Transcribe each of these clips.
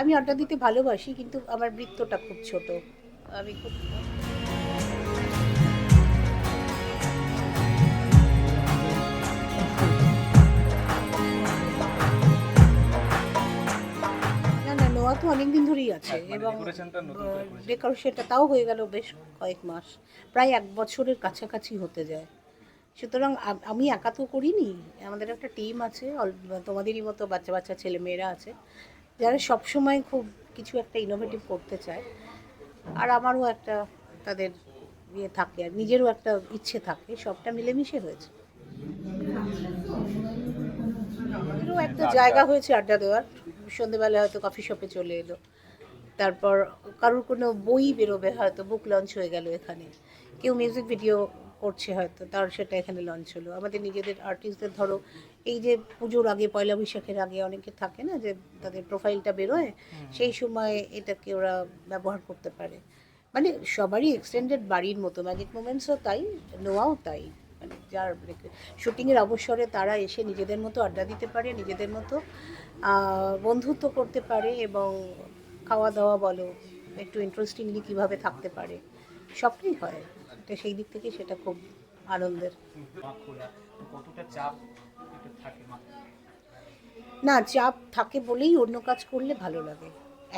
আমি আড্ডা দিতে ভালোবাসি কিন্তু আমার বৃত্তটা খুব ছোট। আমি খুব নোয়া তো অনেকদিন ধরেই আছে হ্যাঁ, মানে এবং decorationটা নতুন করে করেছে। ডেকোরেশনটা তাও হয়ে গেল বেশ কয়েক মাস প্রায় এক বছরের কাছাকাছি হতে যায়। সুতরাং আমি একা তো করিনি আমাদের একটা টিম আছে তোমাদেরই মতো বাচ্চা বাচ্চা ছেলে মেয়েরা আছে। যারা সবসময় খুব কিছু একটা ইনোভেটিভ করতে চায় আর আমারও একটা তাদের ইয়ে থাকে আর নিজেরও একটা ইচ্ছে থাকে সবটা মিলেমিশে হয়েছে। আমাদেরও একটা জায়গা হয়েছে আড্ডা দেওয়ার। সন্ধেবেলা হয়তো কফি শপে চলে এলো। তারপর কারোর কোনো বই বেরোবে হয়তো বুক লঞ্চ হয়ে গেল এখানে। কেউ মিউজিক ভিডিও করছে হয়তো তার সেটা এখানে লঞ্চ হলো। আমাদের নিজেদের আর্টিস্টদের ধরো এই যে পুজোর আগে পয়লা বৈশাখের আগে অনেকে থাকে না যে তাদের প্রোফাইলটা বেরোয় সেই সময় এটাকে ওরা ব্যবহার করতে পারে। মানে সবারই এক্সটেন্ডেড বাড়ির মতো ম্যাজিক মোমেন্টসও তাই নোয়াও তাই। মানে যার শুটিংয়ের অবসরে তারা এসে নিজেদের মতো আড্ডা দিতে পারে নিজেদের মতো বন্ধুত্ব করতে পারে এবং খাওয়া দাওয়া বলো একটু ইন্টারেস্টিংলি কীভাবে থাকতে পারে সবটাই হয়। তো সেই দিক থেকে সেটা খুব আনন্দের। কতটা চাপ থাকে না চাপ থাকে বলেই অন্য কাজ করলে ভালো লাগে।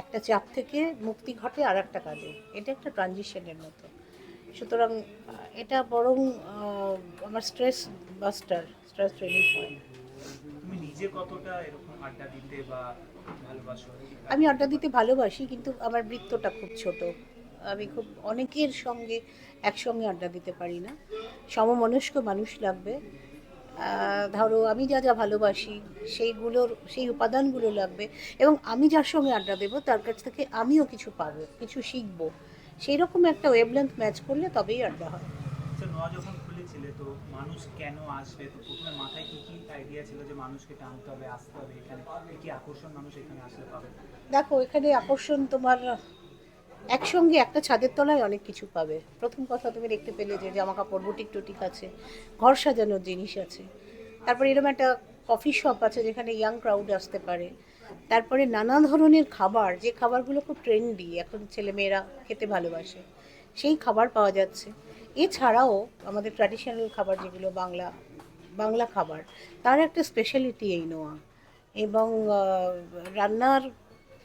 একটা চাপ থেকে মুক্তি ঘটে আর একটা কাজে। এটা একটা ট্রানজিশনের মতো। সুতরাং এটা বরং আমার স্ট্রেস বাস্টার স্ট্রেস রিলিফ তুমি নিজে কতটা এরকম আড্ডা দিতে বা ভালোবাসো? আমি আড্ডা দিতে ভালোবাসি কিন্তু আমার বৃত্তটা খুব ছোট। আমি খুব অনেকের সঙ্গে একসঙ্গে আড্ডা দিতে পারি না। সমমনস্ক মানুষ লাগবে। ধরো আমি যা যা ভালোবাসি সেইগুলোর সেই উপাদানগুলো লাগবে এবং আমি যার সঙ্গে আড্ডা দেবো তার কাছ থেকে আমিও কিছু পাবো কিছু শিখব। সেই রকম একটা ওয়েবলেন্থ ম্যাচ করলে তবেই আড্ডা হয়। আচ্ছা যখন খুলেছিলে তো মানুষ কেন আসবে? তো প্রথমে মাথায় কি কি আইডিয়া ছিল যে মানুষকে টানতে হবে আসতে হবে এখানে? কি কি আকর্ষণ মানুষ এখানে আসলে পাবে? দেখো এখানে আকর্ষণ তোমার একসঙ্গে একটা ছাদের তলায় অনেক কিছু পাবে। প্রথম কথা তুমি দেখতে পেলে যে জামা কাপড় বুটিক টুটিক আছে, ঘর সাজানোর জিনিস আছে। তারপরে এরকম একটা কফি শপ আছে যেখানে ইয়াং ক্রাউড আসতে পারে। তারপরে নানা ধরনের খাবার, যে খাবারগুলো খুব ট্রেন্ডি এখন ছেলেমেয়েরা খেতে ভালোবাসে, সেই খাবার পাওয়া যাচ্ছে। এছাড়াও আমাদের ট্র্যাডিশনাল খাবার যেগুলো বাংলা বাংলা খাবার, তার একটা স্পেশালিটি এই নোয়া। এবং রান্নার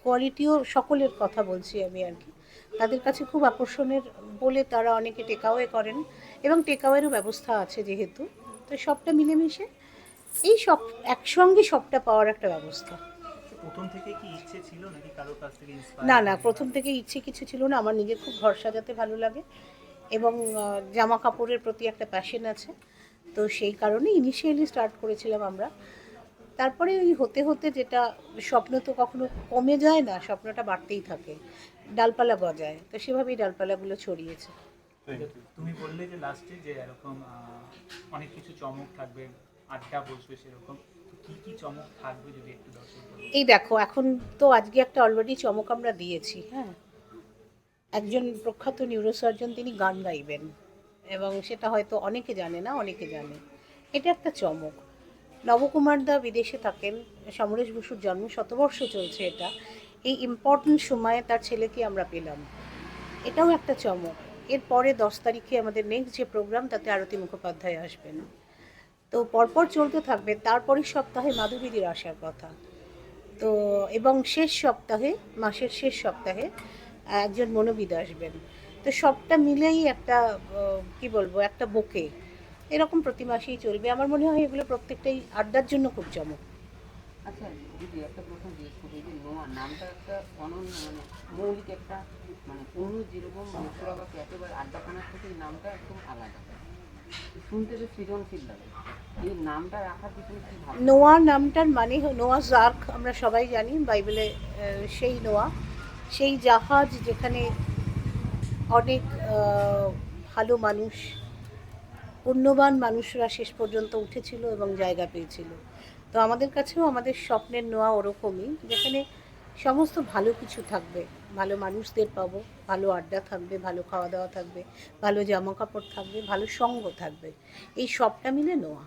কোয়ালিটিও সকলের কথা বলছি আমি আর কি। তাদের কাছে খুব আকর্ষণের বলে তারা অনেকে টেকাওয়ে করেন এবং টেকাওয়েরও ব্যবস্থা আছে যেহেতু। তো সবটা মিলেমিশে এই সব একসঙ্গে সবটা পাওয়ার একটা ব্যবস্থা। প্রথম থেকে কি ইচ্ছে ছিল নাকি কারোর কাছ থেকে না না প্রথম থেকে ইচ্ছে কিছু ছিল না আমার নিজের খুব ঘর সাজাতে ভালো লাগে এবং জামা কাপড়ের প্রতি একটা প্যাশন আছে। তো সেই কারণে ইনিশিয়ালি স্টার্ট করেছিলাম আমরা। তারপরে ওই হতে হতে যেটা স্বপ্ন তো কখনো কমে যায় না স্বপ্নটা বাড়তেই থাকে ডালপালা গজায়। তো সেভাবেই ডালপালাগুলো ছড়িয়েছে। তুমি বললে যে লাস্টে যে এরকম অনেক কিছু চমক থাকবে আড্ডা বসবে সেরকম এই দেখো এখন তো আজকে একটা অলরেডি চমক আমরা দিয়েছি হ্যাঁ? একজন প্রখ্যাত নিউরোসার্জন তিনি গান গাইবেন এবং সেটা হয়তো অনেকে জানে না অনেকে জানে। এটা একটা চমক। নবকুমার দা বিদেশে থাকেন, সমরেশ বসুর জন্ম, শতবর্ষ চলছে এটা। এই ইম্পর্ট্যান্ট সময়ে তার ছেলেকে আমরা পেলাম। এটাও একটা চমক। এরপরে দশ তারিখে আমাদের নেক্সট যে প্রোগ্রাম তাতে আরতি মুখোপাধ্যায় আসবেন। তো পরপর চলতে থাকবে, তারপরের সপ্তাহে মাধবীদির আসার কথা। তো এবং শেষ সপ্তাহে, মাসের শেষ সপ্তাহে, একজন মনোবিদ আসবেন। তো সবটা মিলেই একটা কি বলব, একটা বুকে। এরকম প্রতি মাসেই চলবে। আমার মনে হয় এগুলো প্রত্যেকটাই আড্ডার জন্য খুব চমক। আচ্ছা দিদি একটা প্রশ্ন জিজ্ঞেস করি এই যে নোয়া নামটা একটা অনন্য মানে মৌলিক একটা মানে অন্য যেরকম বা আড্ডাখানার থেকে নামটা একদম আলাদা। শুনতে বেশ সৃজনশীল লাগে। এই নামটা রাখার পিছনে কি নোয়া নামটার মানে নোয়া জার্ক আমরা সবাই জানি বাইবেলে সেই নোয়া। সেই জাহাজ যেখানে অনেক ভালো মানুষ পুণ্যবান মানুষরা শেষ পর্যন্ত উঠেছিল এবং জায়গা পেয়েছিল। তো আমাদের কাছেও আমাদের স্বপ্নের নোয়া ওরকমই, যেখানে সমস্ত ভালো কিছু থাকবে। ভালো মানুষদের পাবো, ভালো আড্ডা থাকবে, ভালো খাওয়া দাওয়া থাকবে, ভালো জামা কাপড় থাকবে, ভালো সঙ্গ থাকবে। এই সবটা মিলে নোয়া।